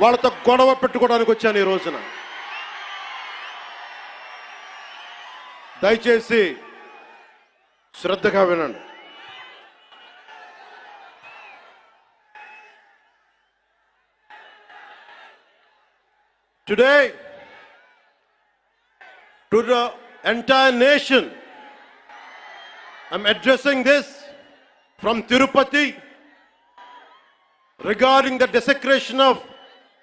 వాళ్ళతో గొడవ పెట్టుకోవడానికి వచ్చాను ఈ రోజున. దయచేసి శ్రద్ధగా వినండి. Today to the entire nation I'm addressing this from Tirupati regarding the desecration of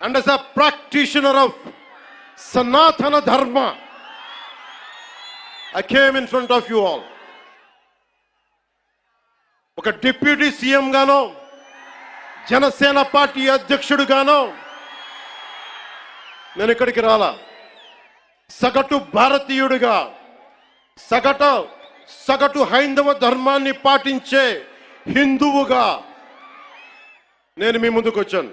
and as a practitioner of Sanatana Dharma, I came in front of you all. ఒక డిప్యూటీ సీఎం గాను జనసేన పార్టీ అధ్యక్షుడుగానో నేను ఇక్కడికి రాలా సగటు భారతీయుడిగా సగటు సగటు హైందవ ధర్మాన్ని పాటించే హిందువుగా నేను మీ ముందుకు వచ్చాను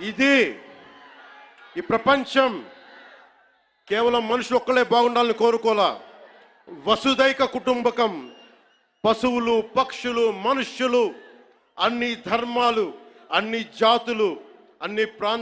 ఇది ఈ ప్రపంచం కేవలం మనుషులు ఒక్కలే బాగుండాలని కోరుకోలా వసుదైక కుటుంబకం పశువులు పక్షులు మనుష్యులు అన్ని ధర్మాలు అన్ని జాతులు అన్ని ప్రాంత